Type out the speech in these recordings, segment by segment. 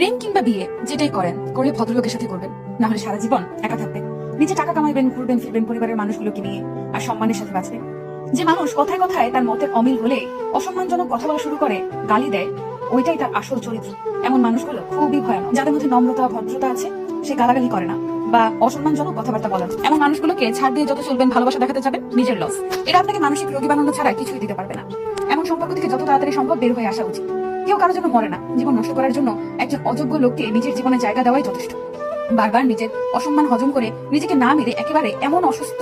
প্রেম কিংবা বিয়ে, যেটাই করেন করলে ভদ্রলোকের সাথে করবেন। না হলে সারা জীবন একা থাকবেন নিজে টাকা কামাইবেন, ঘুরবেন, ফিরবেন পরিবারের মানুষগুলোকে নিয়ে আর সম্মানের সাথে বাঁচবেন। যে মানুষ কথায় কথায় তার মতের অমিল হলে, অসম্মানজনক কথা বলা শুরু করে, গালি দেয়, ওইটাই তার আসল চরিত্র। এমন মানুষগুলো খুবই ভয়ানক। যাদের মধ্যে নম্রতা, ভদ্রতা আছে, সে গালাগালি করে না বা অসম্মানজনক কথাবার্তা বলেন এমন মানুষগুলোকে ছাড় দিয়ে যত চলবেন, ভালোবাসা দেখাতে যাবেন, নিজের লস এটা আপনাকে মানসিক রোগী বানানো ছাড়া কিছুই দিতে পারবে না। এমন সম্পর্ক থেকে যত তাড়াতাড়ি সম্ভব বের হয়ে আসা উচিত। কেউ কারোর জন্য মরে না। জীবন নষ্ট করার জন্য একজন অযোগ্য লোককে নিজের জীবনে জায়গা দেওয়াই যথেষ্ট। বারবার নিজের অসম্মান হজম করে নিজেকে না মেরে একেবারে এমন অসুস্থ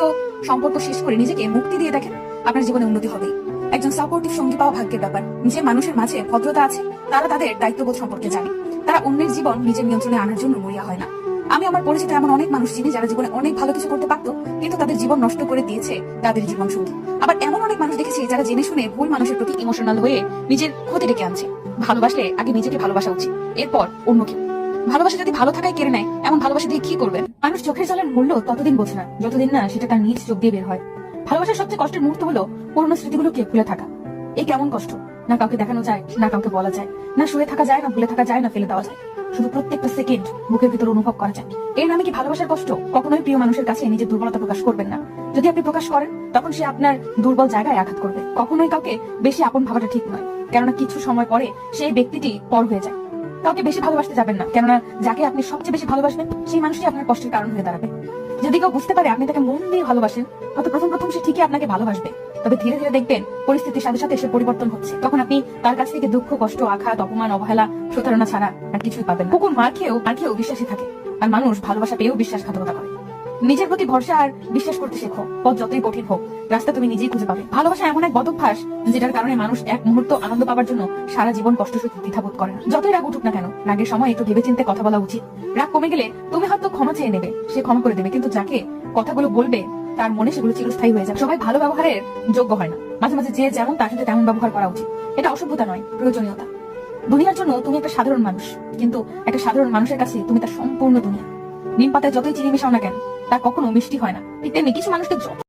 সম্পর্ক শেষ করে নিজেকে মুক্তি দিয়ে দেখেন, আপনার জীবনে উন্নতি হবেই। একজন সাপোর্টিভ সঙ্গী পাওয়া ভাগ্যের ব্যাপার। যে মানুষের মাঝে ভদ্রতা আছে, তারা তাদের দায়িত্ববোধ সম্পর্কে জানে। তারা অন্যের জীবন নিজের নিয়ন্ত্রণে আনার জন্য মরিয়া হয় না। আমি আমার পরিচিত এমন অনেক মানুষ চিনি যারা জীবনে অনেক ভালো কিছু করতে পারতো, কিন্তু তাদের জীবন নষ্ট করে দিয়েছে তাদের জীবন সঙ্গী আবার এমন অনেক মানুষ দেখেছি যারা জেনে শুনে ভুল মানুষের প্রতি ইমোশনাল হয়ে নিজের ক্ষতি ডেকে আনছে। ভালোবাসলে আগে নিজেকে ভালোবাসা উচিত। এরপর অন্য কেউ। ভালোবাসা যদি ভালো থাকায় কেড়ে নেয়, এমন ভালোবাসা দিয়ে কি করবেন? মানুষ চোখের জলের মূল্য ততদিন বোঝে না, যতদিন না সেটা তার নিজ চোখ দিয়ে বের হয়। ভালোবাসার সবচেয়ে কষ্টের মুহূর্ত হলো পুরনো স্মৃতিগুলোকে ভুলে থাকা। এই কেমন কষ্ট? না কাউকে দেখানো যায়, না কাউকে বলা যায়, না শুয়ে থাকা যায়, না ভুলে থাকা যায়, না ফেলে দেওয়া যায়। শুধু প্রত্যেকটা সেকেন্ড বুকের ভিতর অনুভব করা যায়। এর নামে কি ভালোবাসার কষ্ট? কখনোই প্রিয় মানুষের কাছে নিজের দুর্বলতা প্রকাশ করবেন না। যদি আপনি প্রকাশ করেন, তখন সে আপনার দুর্বল জায়গায় আঘাত করবে। কখনোই কাউকে বেশি আপন ভাবাটা ঠিক নয়, কেননা কিছু সময় পরে সেই ব্যক্তিটি পর হয়ে যায়। কাউকে বেশি ভালোবাসতে যাবেন না, কেননা যাকে আপনি সবচেয়ে বেশি ভালোবাসবেন, সেই মানুষটি আপনার কষ্টের কারণ হয়ে দাঁড়াবে। যদি কেউ বুঝতে পারে আপনি তাকে মন দিয়ে ভালোবাসেন হয়তো প্রথম প্রথম সে ঠিকই আপনাকে ভালোবাসবে, তবে ধীরে ধীরে দেখবেন পরিস্থিতির সাথে সাথে সে পরিবর্তন হচ্ছে। তখন আপনি তার কাছ থেকে দুঃখ, কষ্ট, আঘাত, অপমান, অবহেলা, প্রতারণা ছাড়া আর কিছুই পাবেন কুকুর মার খেয়েও মার খেয়েও বিশ্বাসী থাকে, আর মানুষ ভালোবাসা পেয়েও বিশ্বাসঘাতকতা করে। নিজের প্রতি ভরসা আর বিশ্বাস করতে শেখো। পথ যতই কঠিন হোক, রাস্তা তুমি নিজেই খুঁজে পাবে। ভালোবাসা এমন এক বদভ্যাস, যেটার কারণে মানুষ এক মুহূর্ত আনন্দ পাওয়ার জন্য সারা জীবন কষ্ট সুখ দ্বিধাবোধ করে যতই রাগ উঠুক না কেন, রাগের সময় একটু ভেবেচিন্তে কথা বলা উচিত। রাগ কমে গেলে তুমি হয়তো ক্ষমা চেয়ে নেবে, সে ক্ষমা করে দেবে, কিন্তু যাকে কথাগুলো বলবে, তার মনে সেগুলো চিরস্থায়ী হয়ে যাবে। সবাই ভালো ব্যবহারের যোগ্য হয় না। মাঝে মাঝে যে যেমন তার সাথে তেমন ব্যবহার করা উচিত। এটা অসভ্যতা নয়, প্রয়োজনীয়তা। দুনিয়ার জন্য তুমি একটা সাধারণ মানুষ, কিন্তু একটা সাধারণ মানুষের কাছে তুমি তার সম্পূর্ণ দুনিয়া। নিম পাতায় যতই চিনি মেশাও না কেন তা কখনো মিষ্টি হয় না। ঠিক তেমনি কিছু মানুষকে